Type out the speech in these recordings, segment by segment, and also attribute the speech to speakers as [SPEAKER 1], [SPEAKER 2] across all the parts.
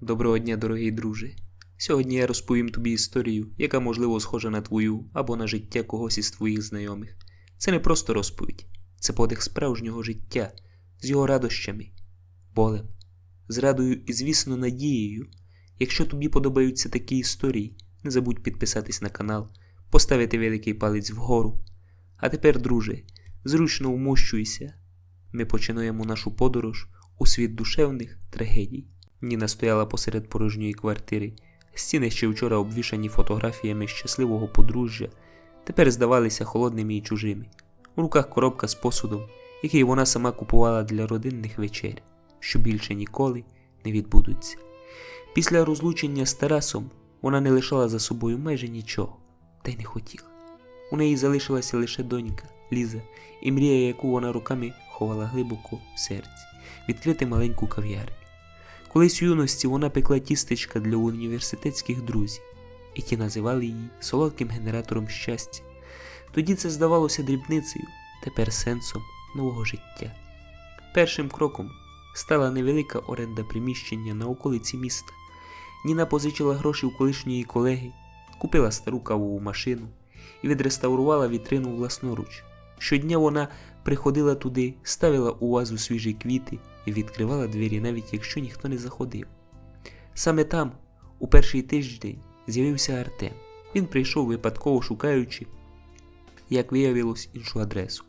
[SPEAKER 1] Доброго дня, дорогий друже. Сьогодні я розповім тобі історію, яка можливо схожа на твою або на життя когось із твоїх знайомих. Це не просто розповідь, це подих справжнього життя з його радощами, болем, зрадою і, звісно, надією. Якщо тобі подобаються такі історії, не забудь підписатись на канал, поставити великий палець вгору. А тепер, друже, зручно вмощуйся. Ми починаємо нашу подорож у світ душевних трагедій. Ніна стояла посеред порожньої квартири. Стіни ще вчора обвішані фотографіями щасливого подружжя, тепер здавалися холодними і чужими. У руках коробка з посудом, який вона сама купувала для родинних вечер, що більше ніколи не відбудуться. Після розлучення з Тарасом вона не лишала за собою майже нічого, та й не хотіла. У неї залишилася лише донька Ліза, і мрія, яку вона руками ховала глибоко в серці, відкрити маленьку кав'ярню. Колись у юності вона пекла тістечка для університетських друзів, і ті називали її солодким генератором щастя. Тоді це здавалося дрібницею, тепер сенсом нового життя. Першим кроком стала невелика оренда приміщення на околиці міста. Ніна позичила гроші у колишньої колеги, купила стару кавову машину і відреставрувала вітрину власноруч. Щодня вона приходила туди, ставила у вазу свіжі квіти і відкривала двері, навіть якщо ніхто не заходив. Саме там, у перший тиждень, з'явився Артем. Він прийшов випадково шукаючи, як виявилось, іншу адресу.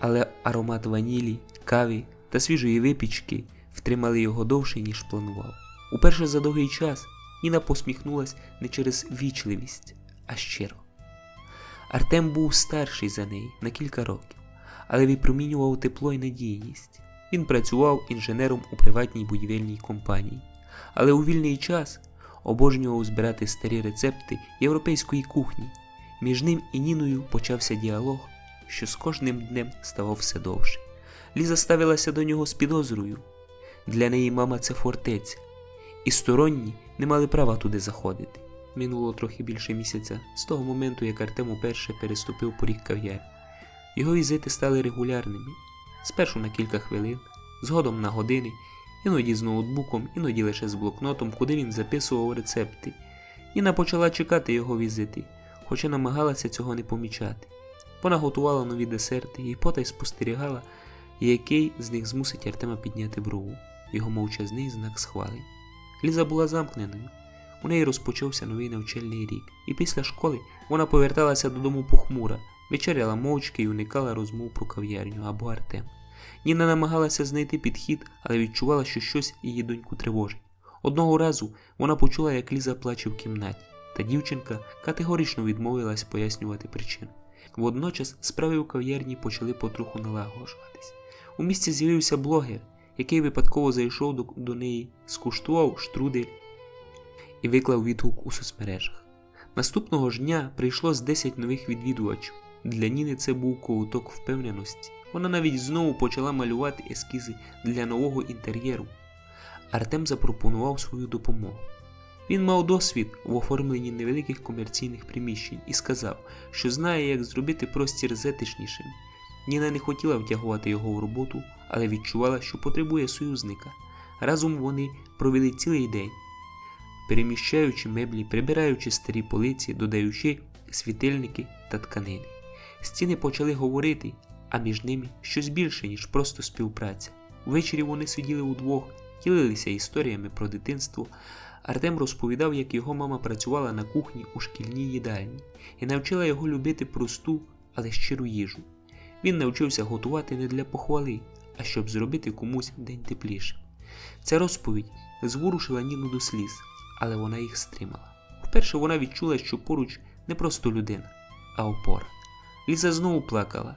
[SPEAKER 1] Але аромат ванілі, кави та свіжої випічки втримали його довше, ніж планував. Уперше за довгий час Ніна посміхнулась не через вічливість, а щиро. Артем був старший за неї на кілька років, але випромінював тепло і надійність. Він працював інженером у приватній будівельній компанії, але у вільний час обожнював збирати старі рецепти європейської кухні. Між ним і Ніною почався діалог, що з кожним днем ставав все довше. Ліза ставилася до нього з підозрою. Для неї мама це фортеця, і сторонні не мали права туди заходити. Минуло трохи більше місяця з того моменту, як Артем уперше переступив поріг кав'ярні. Його візити стали регулярними, спершу на кілька хвилин, згодом на години, іноді з ноутбуком, іноді лише з блокнотом, куди він записував рецепти. Ніна почала чекати його візити, хоча намагалася цього не помічати. Вона готувала нові десерти і потай спостерігала, який з них змусить Артема підняти брову, його мовчазний знак схвалень. Ліза була замкненою. У неї розпочався новий навчальний рік, і після школи вона поверталася додому похмура, вечеряла мовчки і уникала розмов про кав'ярню або Артем. Ніна намагалася знайти підхід, але відчувала, що щось її доньку тривожить. Одного разу вона почула, як Ліза плаче в кімнаті, та дівчинка категорично відмовилась пояснювати причину. Водночас справи у кав'ярні почали потроху налагоджуватись. У місті з'явився блогер, який випадково зайшов до, до неї, скуштував штрудель і виклав відгук у соцмережах. Наступного ж дня прийшло з 10 нових відвідувачів. Для Ніни це був ковток впевненості. Вона навіть знову почала малювати ескізи для нового інтер'єру. Артем запропонував свою допомогу. Він мав досвід в оформленні невеликих комерційних приміщень і сказав, що знає, як зробити простір затишнішим. Ніна не хотіла втягувати його в роботу, але відчувала, що потребує союзника. Разом вони провели цілий день, переміщаючи меблі, прибираючи старі полиці, додаючи світильники та тканини. Стіни почали говорити, а між ними щось більше, ніж просто співпраця. Ввечері вони сиділи удвох, ділилися історіями про дитинство. Артем розповідав, як його мама працювала на кухні у шкільній їдальні і навчила його любити просту, але щиру їжу. Він навчився готувати не для похвали, а щоб зробити комусь день теплішим. Ця розповідь зворушила Ніну до сліз, але вона їх стримала. Вперше вона відчула, що поруч не просто людина, а опора. Ліза знову плакала.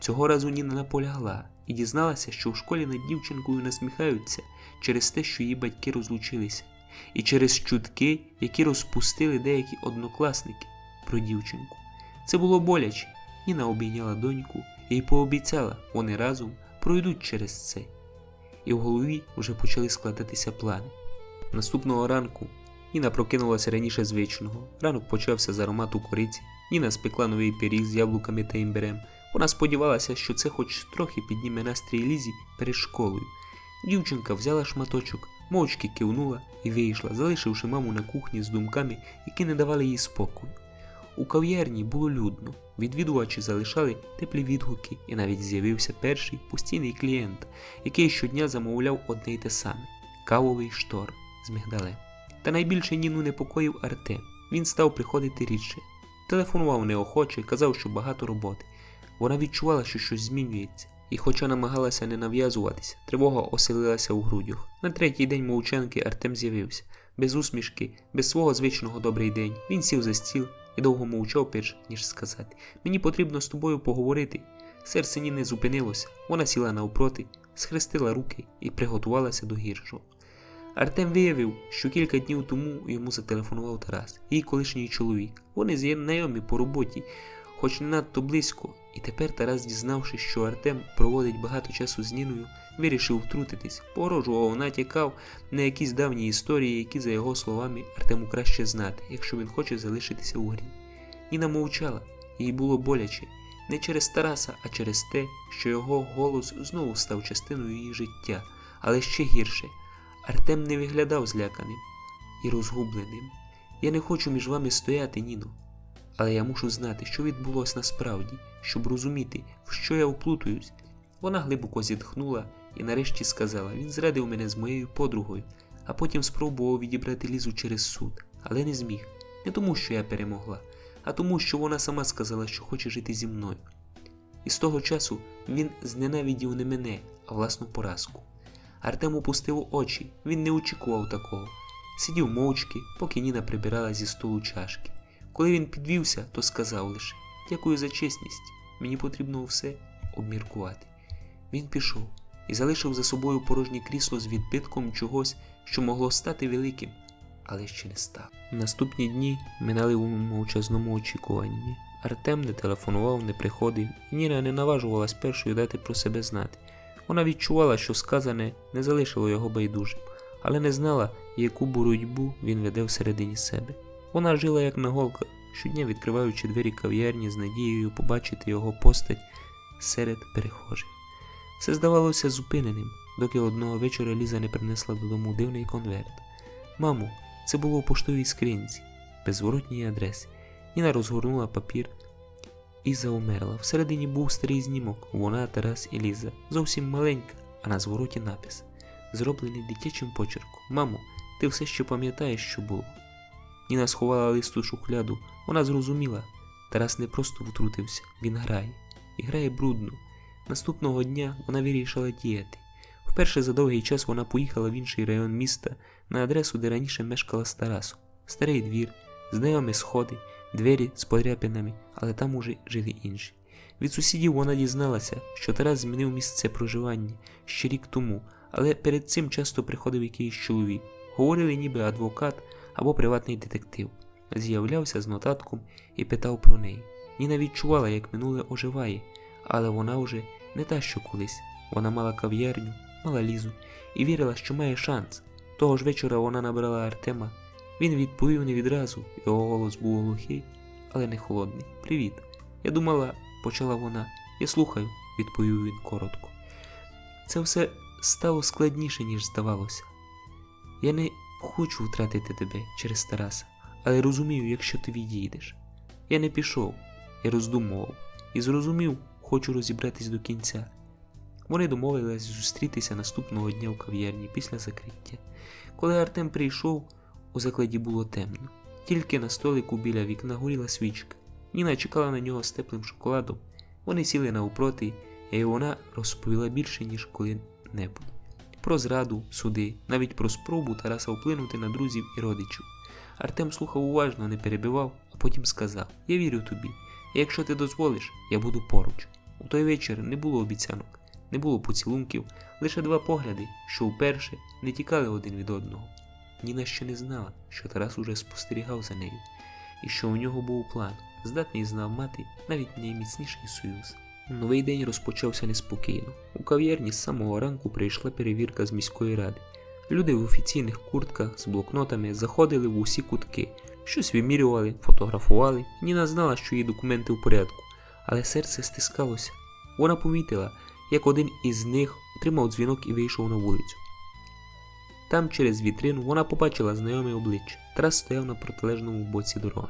[SPEAKER 1] Цього разу Ніна наполягла і дізналася, що в школі над дівчинкою насміхаються через те, що її батьки розлучилися, і через чутки, які розпустили деякі однокласники про дівчинку. Це було боляче. Ніна обійняла доньку і пообіцяла, вони разом пройдуть через це. І в голові вже почали складатися плани. Наступного ранку Ніна прокинулася раніше звичного. Ранок почався з аромату кориці. Ніна спекла новий пиріг з яблуками та імбирем. Вона сподівалася, що це хоч трохи підніме настрій Лізі перед школою. Дівчинка взяла шматочок, мовчки кивнула і вийшла, залишивши маму на кухні з думками, які не давали їй спокою. У кав'ярні було людно, відвідувачі залишали теплі відгуки, і навіть з'явився перший постійний клієнт, який щодня замовляв одне й те саме кавовий штор з мигдалем. Та найбільше Ніну непокоїв Артем. Він став приходити рідше. Телефонував неохоче, казав, що багато роботи. Вона відчувала, що щось змінюється, і, хоча намагалася не нав'язуватися, тривога оселилася у грудях. На третій день мовчанки Артем з'явився, без усмішки, без свого звичного добрий день. Він сів за стіл і довго мовчав, перш ніж сказати: Мені потрібно з тобою поговорити. Серце Ніни зупинилося, вона сіла навпроти, схрестила руки і приготувалася до гіршого. Артем виявив, що кілька днів тому йому зателефонував Тарас, її колишній чоловік. Вони знайомі по роботі, хоч не надто близько, і тепер Тарас, дізнавшись, що Артем проводить багато часу з Ніною, вирішив втрутитись, погрожував, натякав на якісь давні історії, які, за його словами, Артему краще знати, якщо він хоче залишитися у грі. Ніна мовчала, їй було боляче, не через Тараса, а через те, що його голос знову став частиною її життя, але ще гірше. Артем не виглядав зляканим і розгубленим. Я не хочу між вами стояти, Ніно, але я мушу знати, що відбулося насправді, щоб розуміти, в що я вплутуюсь. Вона глибоко зітхнула і нарешті сказала: він зрадив мене з моєю подругою, а потім спробував відібрати лізу через суд, але не зміг. Не тому, що я перемогла, а тому, що вона сама сказала, що хоче жити зі мною. І з того часу він зненавидів не мене, а власну поразку. Артем опустив очі, він не очікував такого. Сидів мовчки, поки Ніна прибирала зі столу чашки. Коли він підвівся, то сказав лише Дякую за чесність, мені потрібно все обміркувати. Він пішов і залишив за собою порожнє крісло з відбитком чогось, що могло стати великим, але ще не став. Наступні дні минали у мовчазному очікуванні. Артем не телефонував, не приходив, і Ніна не наважувалась першою дати про себе знати. Вона відчувала, що сказане не залишило його байдужим, але не знала, яку боротьбу він веде всередині себе. Вона жила як на голках, щодня відкриваючи двері кав'ярні з надією побачити його постать серед перехожих. Все здавалося зупиненим, доки одного вечора Ліза не принесла додому дивний конверт. Мамо, це було у поштовій скринці, без зворотньої адреси. Ніна розгорнула папір і заумерла. Всередині був старий знімок, вона, Тарас і Ліза, зовсім маленька, а на звороті напис, зроблений дитячим почерком. Мамо, ти все ще пам'ятаєш, що було. Ніна сховала лист у шухляду, вона зрозуміла. Тарас не просто втрутився, він грає. І грає брудно. Наступного дня вона вирішила діяти. Вперше за довгий час вона поїхала в інший район міста на адресу, де раніше мешкала з Тарасом. Старий двір, знайомі сходи, двері з подряпинами, але там уже жили інші. Від сусідів вона дізналася, що Тарас змінив місце проживання ще рік тому, але перед цим часто приходив якийсь чоловік. Говорили ніби адвокат або приватний детектив. З'являвся з нотатком і питав про неї. Ніна відчувала, як минуле оживає, але вона вже не та, що колись. Вона мала кав'ярню, мала лізу і вірила, що має шанс. Того ж вечора вона набрала Артема. Він відповів не відразу, його голос був глухий, але не холодний. Привіт. Я думала, почала вона. Я слухаю, відповів він коротко. Це все стало складніше, ніж здавалося. Я не хочу втратити тебе через Тараса, але розумію, якщо ти відійдеш. Я не пішов, я роздумував і зрозумів, хочу розібратись до кінця. Вони домовились зустрітися наступного дня в кав'ярні після закриття. Коли Артем прийшов, у закладі було темно. Тільки на столику біля вікна горіла свічка. Ніна чекала на нього з теплим шоколадом. Вони сіли навпроти, і вона розповіла більше, ніж коли-небудь. Про зраду, суди, навіть про спробу Тараса вплинути на друзів і родичів. Артем слухав уважно, не перебивав, а потім сказав: Я вірю тобі, і якщо ти дозволиш, я буду поруч. У той вечір не було обіцянок, не було поцілунків, лише два погляди, що вперше не тікали один від одного. Ніна ще не знала, що Тарас уже спостерігав за нею, і що у нього був план, здатний знав мати навіть найміцніший союз. Новий день розпочався неспокійно. У кав'ярні з самого ранку прийшла перевірка з міської ради. Люди в офіційних куртках з блокнотами заходили в усі кутки, щось вимірювали, фотографували. Ніна знала, що її документи в порядку, але серце стискалося. Вона помітила, як один із них отримав дзвінок і вийшов на вулицю. Там, через вітрину, вона побачила знайоме обличчя. Тарас стояв на протилежному боці дороги.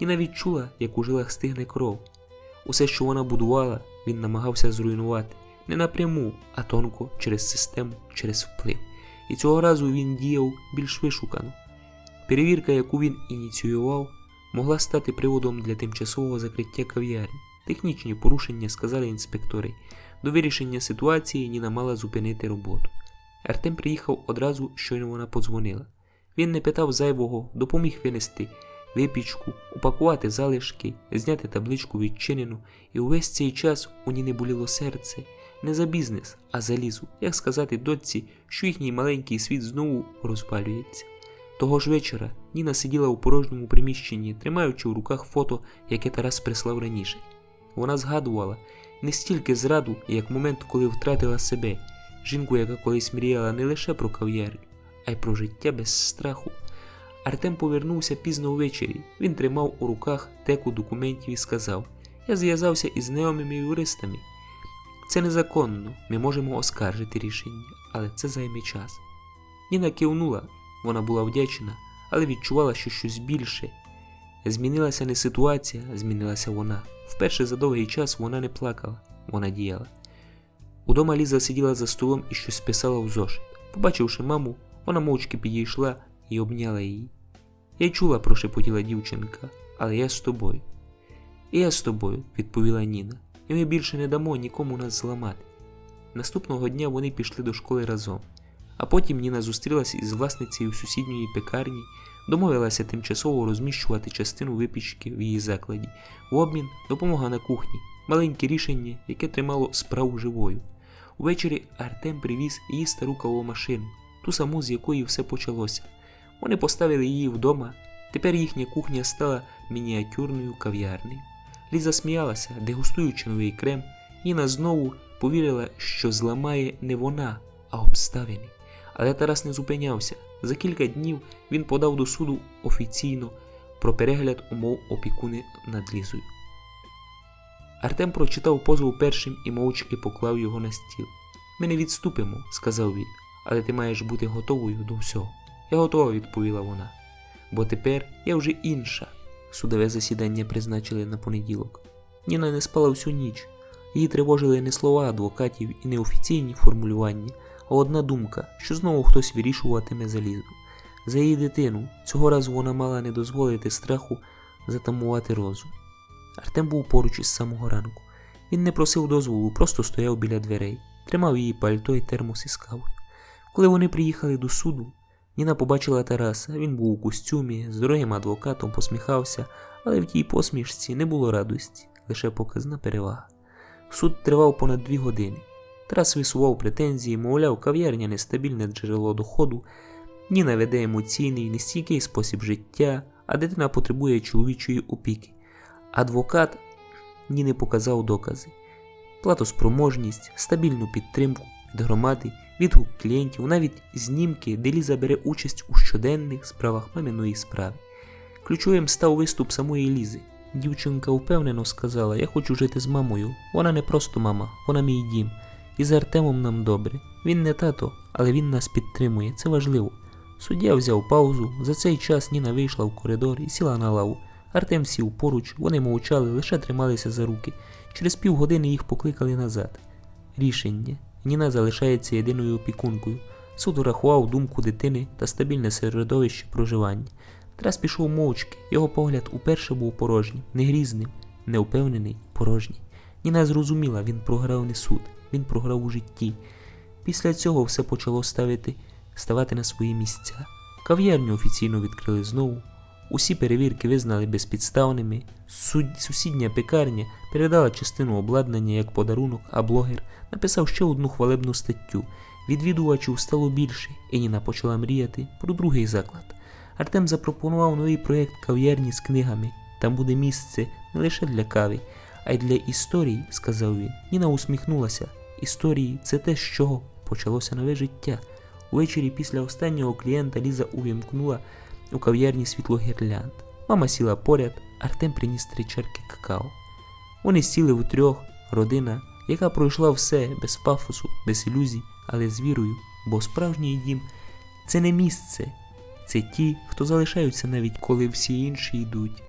[SPEAKER 1] Ніна відчула, як у жилах стигне кров. Усе, що вона будувала, він намагався зруйнувати не напряму, а тонко через систему, через вплив. І цього разу він діяв більш вишукано. Перевірка, яку він ініціював, могла стати приводом для тимчасового закриття кав'ярні. Технічні порушення, сказали інспектори. До вирішення ситуації Ніна мала зупинити роботу. Артем приїхав одразу, щойно вона подзвонила. Він не питав зайвого, допоміг винести випічку, упакувати залишки, зняти табличку відчинену, і увесь цей час у Ніни боліло серце не за бізнес, а за лізу, як сказати дочці, що їхній маленький світ знову розпалюється. Того ж вечора Ніна сиділа у порожньому приміщенні, тримаючи в руках фото, яке Тарас прислав раніше. Вона згадувала не стільки зраду, як момент, коли втратила себе, жінку, яка колись мріяла не лише про кав'ярню, а й про життя без страху. Артем повернувся пізно ввечері. Він тримав у руках теку документів і сказав: Я зв'язався із знайомими юристами. Це незаконно, ми можемо оскаржити рішення, але це займе час. Ніна кивнула, вона була вдячна, але відчувала, що щось більше. Змінилася не ситуація, змінилася вона. Вперше за довгий час вона не плакала, вона діяла. Удома Ліза сиділа за столом і щось писала в зошит. Побачивши маму, вона мовчки підійшла і обняла її. Я чула, прошепотіла дівчинка, але я з тобою. І я з тобою, відповіла Ніна, і ми більше не дамо нікому нас зламати. Наступного дня вони пішли до школи разом, а потім Ніна зустрілася із власницею сусідньої пекарні, домовилася тимчасово розміщувати частину випічки в її закладі, в обмін допомога на кухні, маленьке рішення, яке тримало справу живою. Увечері Артем привіз її стару кавомашину, ту саму, з якої все почалося. Вони поставили її вдома. Тепер їхня кухня стала мініатюрною кав'ярнею. Ліза сміялася, дегустуючи новий крем, Ніна знову повірила, що зламає не вона, а обставини. Але Тарас не зупинявся. За кілька днів він подав до суду офіційно про перегляд умов опікуни над Лізою. Артем прочитав позов першим і мовчки поклав його на стіл. Ми не відступимо, сказав він, але ти маєш бути готовою до всього. Я готова, відповіла вона. Бо тепер я вже інша. Судове засідання призначили на понеділок. Ніна не спала всю ніч. Її тривожили не слова адвокатів і не офіційні формулювання, а одна думка, що знову хтось вирішуватиме залізу. За її дитину цього разу вона мала не дозволити страху затамувати розум. Артем був поруч із самого ранку. Він не просив дозволу, просто стояв біля дверей, тримав її пальто і термос із кавою. Коли вони приїхали до суду, Ніна побачила Тараса. Він був у костюмі, з дорогим адвокатом посміхався, але в тій посмішці не було радості, лише показна перевага. Суд тривав понад дві години. Тарас висував претензії, мовляв, кав'ярня нестабільне джерело доходу, Ніна веде емоційний, нестійкий спосіб життя, а дитина потребує чоловічої опіки. Адвокат Ніни показав докази, платоспроможність, стабільну підтримку від громади, відгук клієнтів, навіть знімки, де Ліза бере участь у щоденних справах маминої справи. Ключовим став виступ самої Лізи. Дівчинка впевнено сказала: Я хочу жити з мамою. Вона не просто мама, вона мій дім. І з Артемом нам добре. Він не тато, але він нас підтримує. Це важливо. Суддя взяв паузу. За цей час Ніна вийшла в коридор і сіла на лаву. Артем сів поруч, вони мовчали, лише трималися за руки. Через півгодини їх покликали назад. Рішення. Ніна залишається єдиною опікункою. Суд урахував думку дитини та стабільне середовище проживання. Тарас пішов мовчки, його погляд уперше був порожнім, не грізним, не порожній. Ніна зрозуміла, він програв не суд, він програв у житті. Після цього все почало ставити, ставати на свої місця. Кав'ярню офіційно відкрили знову. Усі перевірки визнали безпідставними. Сусідня пекарня передала частину обладнання як подарунок, а блогер написав ще одну хвалебну статтю. Відвідувачів стало більше, і Ніна почала мріяти про другий заклад. Артем запропонував новий проєкт кав'ярні з книгами. Там буде місце не лише для кави, а й для історій, сказав він. Ніна усміхнулася. Історії це те, з чого почалося нове життя. Увечері після останнього клієнта Ліза увімкнула у кав'ярні світло гірлянд. Мама сіла поряд, Артем приніс три чарки какао. Вони сіли у трьох, родина, яка пройшла все без пафосу, без ілюзій, але з вірою, бо справжній дім Це не місце. Це ті, хто залишаються навіть коли всі інші йдуть.